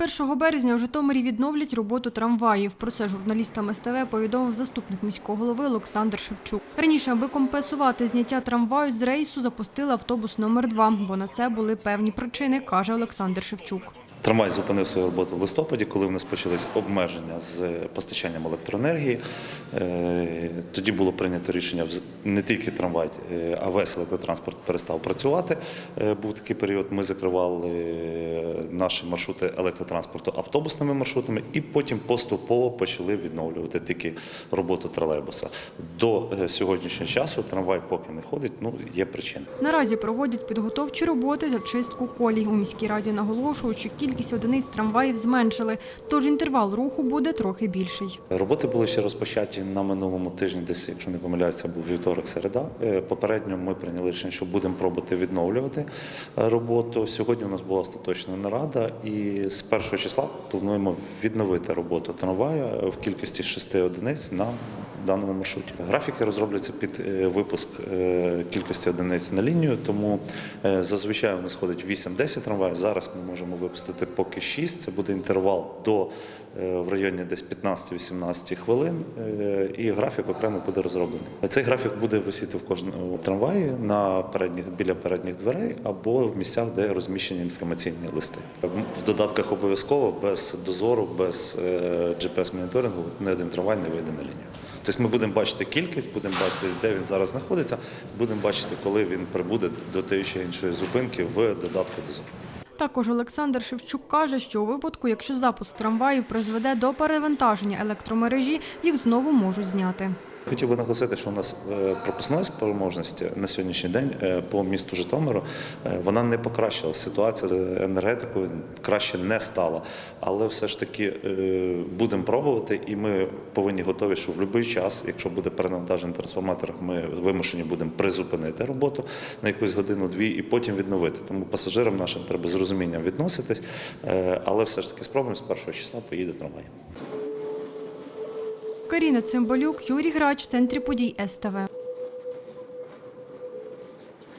1 березня у Житомирі відновлять роботу трамваїв. Про це журналістам СТВ повідомив заступник міського голови Олександр Шевчук. Раніше, аби компенсувати зняття трамваю з рейсу, запустили автобус номер 2 бо на це були певні причини, каже Олександр Шевчук. Трамвай зупинив свою роботу в листопаді, коли в нас почались обмеження з постачанням електроенергії. Е, Тоді було прийнято рішення не тільки трамвай, е, а весь електротранспорт перестав працювати. Е, Був такий період. Ми закривали наші маршрути електротранспорту автобусними маршрутами, і потім поступово почали відновлювати тільки роботу тролейбуса. До сьогоднішнього часу трамвай поки не ходить. Ну є причини. Наразі проводять підготовчі роботи за чистку колій. У міській раді наголошують, що кількість одиниць трамваїв зменшили, тож інтервал руху буде трохи більший. Роботи були ще розпочаті на минулому тижні, десь, якщо не помиляюся, був вівторок, середа. Е, Попередньо ми прийняли рішення, що будемо пробувати відновлювати е, роботу. Сьогодні у нас була остаточна нарада, і з першого числа плануємо відновити роботу трамвая в кількості шести одиниць на даному маршруті. Графіки розробляться під е, випуск е, кількості одиниць на лінію, тому е, зазвичай у нас ходить 8-10 трамваїв. Зараз ми можемо випустити поки 6. Це буде інтервал до в районі десь 15-18 хвилин, і графік окремо буде розроблений. Цей графік буде висіти в кожному трамваї на передніх біля передніх дверей або в місцях, де розміщені інформаційні листи. В додатках обов'язково без дозору, без gps моніторингу ні один трамвай не вийде на лінію. Тобто ми будемо бачити кількість, будемо бачити, де він зараз знаходиться, будемо бачити, коли він прибуде до тієї чи іншої зупинки в додатку до закону. Також Олександр Шевчук каже, що у випадку, якщо запуск трамваїв призведе до перевантаження електромережі, їх знову можуть зняти. Хотів би наголосити, що у нас е, пропускної спроможності на сьогоднішній день е, по місту Житомиру е, вона не покращила. Ситуація з енергетикою краще не стала. Але все ж таки будемо пробувати, і ми повинні готові, що в будь-який час, якщо буде перенавантажений трансформатор, ми вимушені будемо призупинити роботу на якусь годину-дві і потім відновити. Тому пасажирам нашим треба з розумінням відноситись, але все ж таки спробуємо з першого числа поїде трамвай. Каріна Цимбалюк, Юрій Грач, центрі подій СТВ.